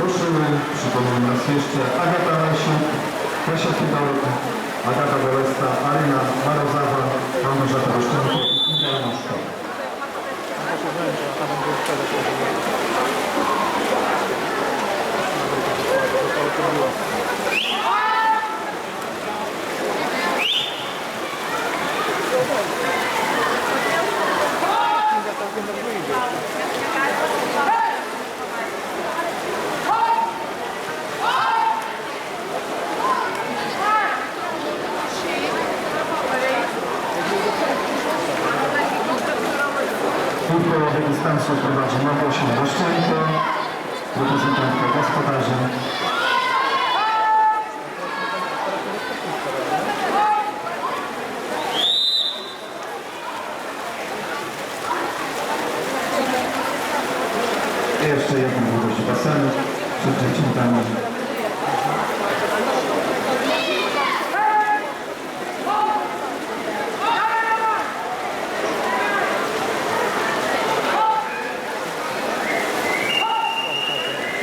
ruszyły. Przypomnę raz jeszcze Agata Lasiuk, Kasia Fidalek, Agata Bolesta, Arina Marozawa, Małgorzata Roszczenko i Janusz Szkoda. Półkolowy dystansu prowadzi Małgosia Roszczenko, reprezentantka gospodarzy. Jeszcze jedna długość basenu przed dziewczętami.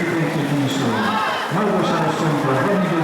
Pięknie Roszczenko, Władimir Stowarski.